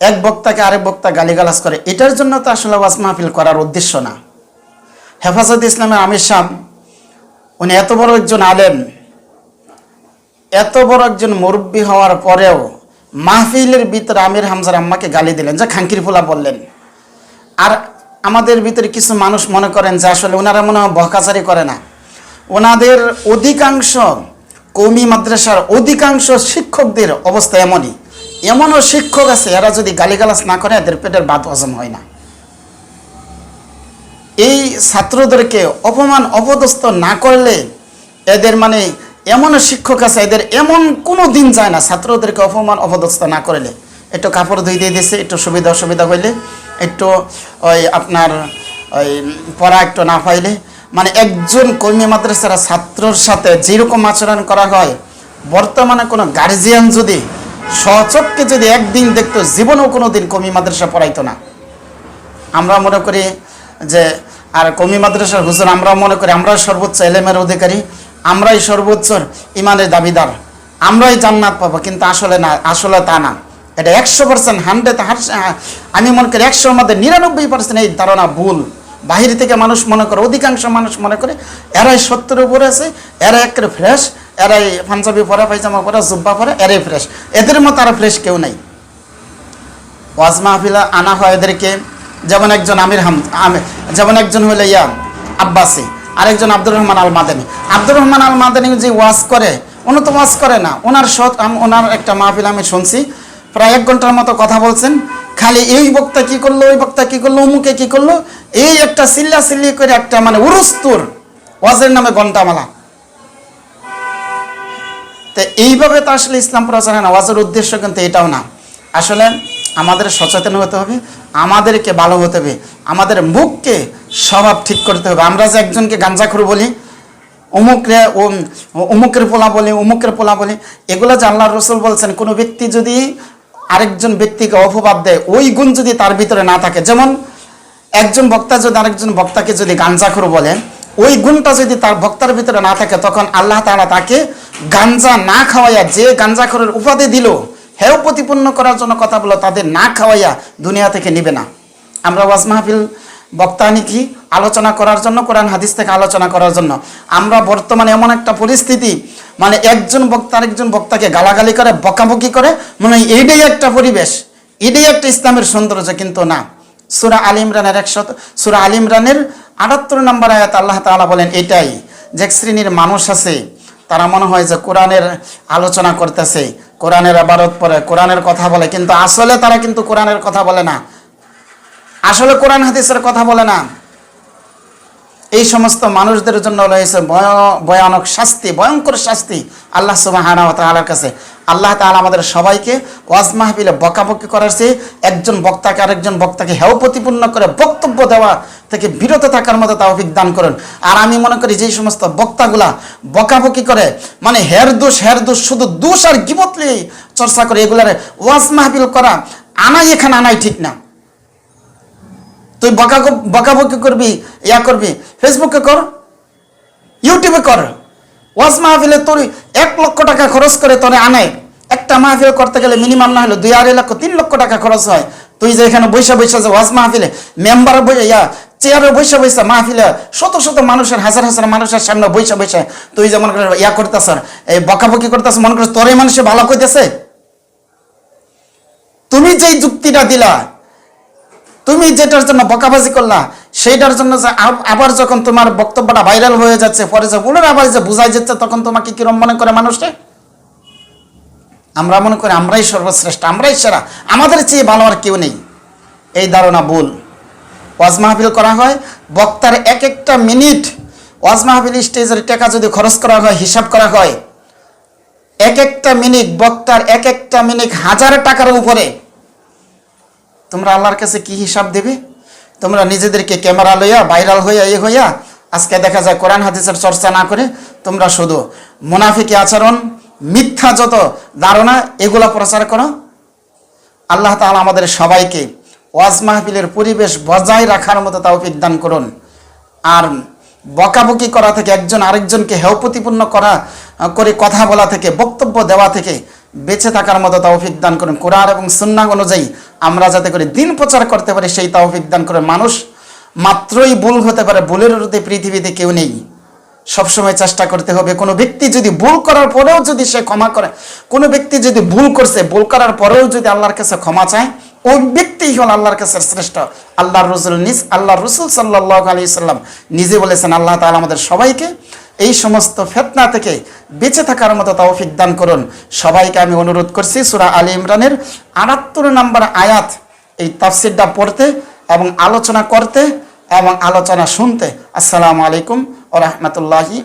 এক বক্তাকে আরেক বক্তা গালিগালাজ করে, এটার জন্য তো আসলে ওয়াজ মাহফিল করার উদ্দেশ্য না। হেফাজত ইসলামের আমির সাহ উনি এত বড় একজন আলেম, এত বড় একজন মুরব্বী হওয়ার পরেও মাহফিলের ভিতরে আমির হামজার আম্মাকে গালি দিলেন। যে খাঙ্কির ফুলা বললেন। আর আমাদের ভিতরে কিছু মানুষ মনে করেন যে আসলে ওনারা মনে হয় বহকাচারি করে না। ওনাদের অধিকাংশ কৌমি মাদ্রাসার অধিকাংশ শিক্ষকদের অবস্থা এমনই। এমনও শিক্ষক আছে, এরা যদি গালিগালাজ না করে, এদের পেটের বাদ হজম হয় না। এই ছাত্রদেরকে অপমান, অপদস্থ না করলে এদের মানে এমনও শিক্ষক আছে, এদের এমন কোনো দিন যায় না ছাত্রদেরকে অপমান, অপদস্থ না করলে। একটু কাপড় ধুই দিয়ে দিছে একটু সুবিধা অসুবিধা হইলে, একটু ওই আপনার ওই পড়া একটু না পাইলে। মানে একজন কর্মী মাদ্রাসার ছাত্রর সাথে যেরকম আচরণ করা হয়, বর্তমানে কোনো গার্জিয়ান যদি সচককে যদি একদিন দেখতো, জীবনেও কোনো দিন কর্মী মাদ্রাসা পড়াইতো না। আমরা মনে করি যে, আর কমি মাদ্রাসার হুজুর, আমরা মনে করি আমরাই সর্বোচ্চ এলেমের অধিকারী, আমরাই সর্বোচ্চ ইমানের দাবিদার, আমরাই জান্নাত পাবো, কিন্তু আসলে না, আসলে তা না। এটা একশো পার্সেন্ট হান্ড্রেড আমি মনে করি একশোর মধ্যে নিরানব্বই পার্সেন্ট এই ধারণা ভুল। বাহির থেকে মানুষ মনে করে, অধিকাংশ মানুষ মনে করে, এরাই সত্যের উপরে আছে, এরা একের ফ্রেশ এরাই পাঞ্জাবি পরা, পায়জামা পরা, জুব্বা পরা, এরাই ফ্রেশ এদের মতো আর ফ্রেশ কেউ নাই। ওয়াজ মাহফিলা আনা হয় এদেরকে। যেমন একজন আমির হাম যেমন একজন হলো ইয়া, আব্বাসি। আরেকজন আব্দুর রহমান আল মাদানী আব্দুর রহমান আল মাদানী যে ওয়াজ করে, উনি তো ওয়াজ করে না। ওনার সৎ ওনার একটা মাহফিল আমি শুনছি। প্রায় এক ঘণ্টার মতো কথা বলছেন। খালি এই বক্তা কি করল, ওই বক্তা কি করল, অমুকে কি করল? এই একটা সিল্লা সিল্লি করে একটা মানে উরুস্তুর ওয়াজের নামে ঘন্টামালা তো এইভাবে তো আসলে ইসলাম প্রচারে নামাজের উদ্দেশ্য কিন্তু এটাও না। আসলে আমাদের সচেতন হতে হবে, আমাদেরকে ভালো হতে হবে, আমাদের মুখকে স্বভাব ঠিক করতে হবে। আমরা যে একজনকে গাঞ্জাখুর বলি অমুকরে অমুকের পোলা বলি অমুকের পোলা বলি, এগুলো যে আল্লাহ রসুল বলছেন, কোনো ব্যক্তি যদি আরেকজন ব্যক্তিকে অপবাদ দেয়, ওই গুণ যদি তার ভিতরে না থাকে, যেমন একজন বক্তা যদি আরেকজন বক্তাকে যদি গাঞ্জাখুর বলে, ওই গুণটা যদি তার বক্তার ভিতরে না থাকে, তখন আল্লাহ তারা তাকে গাঞ্জা না খাওয়াইয়া যে গাঞ্জাখুরের উপাধি দিল, হেও প্রতিপন্ন করার জন্য কথা বলো, তাদের না খাওয়াইয়া দুনিয়া থেকে নিবে না। আমরা ওয়াজ মাহফিল বক্তা কি আলোচনা করার জন্য, কোরআন হাদিস থেকে আলোচনা করার জন্য। আমরা বর্তমানে এমন একটা পরিস্থিতি মানে একজন বক্তা আরেকজন বক্তাকে গালাগালি করে, বকাবকি করে, মনে হয় এইটাই একটা পরিবেশ এটাই একটা ইসলামের সৌন্দর্য, কিন্তু না। সুরা আল ইমরানের একশত সুরা আল ইমরানের আটাত্তর নম্বর আয়াত আল্লাহ তাআলা বলেন, এটাই, যে শ্রেণির মানুষ আছে তারা মনে হয় যে কোরআনের আলোচনা করতেছে, কোরআনের আবারত পরে, কোরআনের কথা বলে, কিন্তু আসলে তারা কিন্তু কোরআনের কথা বলে না। আসলে কোরআন হাদিসের কথা বলে না। এই সমস্ত মানুষদের জন্য রয়েছে ভয়- ভয়ানক শাস্তি, ভয়ঙ্কর শাস্তি আল্লাহ সুবাহানা তালার কাছে। আল্লাহ তাআলা আমাদের সবাইকে ওয়াজ মাহফিলে বকাবকি করার একজন বক্তাকে আরেকজন বক্তাকে হেও প্রতিপূর্ণ করে বক্তব্য দেওয়া থেকে বিরত থাকার মতো তাওফিক দান করুন। আর আমি মনে করি যেই সমস্ত বক্তাগুলা বকাবকি করে মানে হের দোষ হের দোষ, শুধু দোষ আর গিবতলি চর্চা করে, এগুলার ওয়াজ মাহফিল করা আনাই এখানে আনাই ঠিক না। তুই বকা বকাবকি করবি, ইয়া করবি। ফেসবুকে কর ইউটিউবে কর। ওয়াজ মাহফিলে তোর এক লক্ষ টাকা খরচ করে তোরে আনে। একটা মাহফিল করতে গেলে মিনিমাম না হলে দুই আড়াই লক্ষ, তিন লক্ষ টাকা খরচ হয়। তুই যে এখানে বৈশা বৈশা যে ওয়াজ মাহফিলে মেম্বার ইয়া চেয়ারে বৈশা বৈশা, মাহফিলে শত শত মানুষের, হাজার হাজার মানুষের সামনে বৈশা বৈশা। তুই যে মনে করে ইয়া করতেছ, এই বকাবকি করতেছ, মনে করছ তোরে মানুষে ভালো কইতেছে? তুমি যেই যুক্তিটা দিলা তুমি যেটার জন্য বকাবাজি করলা, সেইটার জন্য যে আবার যখন তোমার বক্তব্যটা ভাইরাল হয়ে যাচ্ছে, পরে যে পুনরায় আবার যে বোঝাই যাচ্ছে তখন তোমাকে কিরম মনে করে মানুষে আমরা মনে করি আমরাই সর্বশ্রেষ্ঠ, আমরাই সেরা। আমাদের চেয়ে ভালো আর কেউ নেই। এই ধারণা ভুল। ওয়াজ মাহফিল করা হয়, বক্তার এক একটা মিনিট ওয়াজ মাহফিল স্টেজের টাকা যদি খরচ করা হয়, হিসাব করা হয়, এক একটা মিনিট বক্তার এক একটা মিনিট হাজার টাকার উপরে তোমরা আল্লাহর কাছে কি হিসাব দেবে? তোমরা নিজেদেরকে ক্যামেরা লইয়া ভাইরাল হইয়া, এ হইয়া, আজকে দেখা যায় কোরআন হাদিসের চর্চা না করে তোমরা শুধু মুনাফিকি আচরণ, মিথ্যা যত ধারণা, এগুলো প্রচার করো। আল্লাহ তাআলা আমাদের সবাইকে ওয়াজ মাহফিলের পরিবেশ বজায় রাখার মতো তৌফিক দান করুন। আর বকাবকি করা থেকে একজন আরেকজনকে হেয় করা, করে কথা বলা থেকে, বক্তব্য দেওয়া থেকে বেঁচে থাকার মতো তৌফিক দান করুন। কোরআন এবং সুন্না অনুযায়ী আমরা যাতে করে দিন প্রচার করতে পারি, সেই তৌফিক দান করে মানুষ মাত্রই ভুল হতে পারে, ভুলের রুতে পৃথিবীতে কেউ নেই। সবসময় চেষ্টা করতে হবে, কোনো ব্যক্তি যদি ভুল করার পরেও যদি সে ক্ষমা করে, কোনো ব্যক্তি যদি ভুল করছে, ভুল করার পরেও যদি আল্লাহর কাছে ক্ষমা চায়, ওই ব্যক্তিই হল আল্লাহর কাছে শ্রেষ্ঠ। আল্লাহর রসুল নিজ আল্লাহ রসুল সাল্লাহ আলি সাল্লাম নিজে বলেছেন, আল্লাহ তাআলা আমাদের সবাইকে এই সমস্ত ফেতনা থেকে বেঁচে থাকার মতো তৌফিক দান করুন। সবাইকে আমি অনুরোধ করছি, সুরা আলী ইমরানের আটাত্তর নম্বর আয়াত এই তাফসিরটা পড়তে এবং আলোচনা করতে এবং আলোচনা শুনতে। আসসালামু আলাইকুম ও রহমতুল্লাহি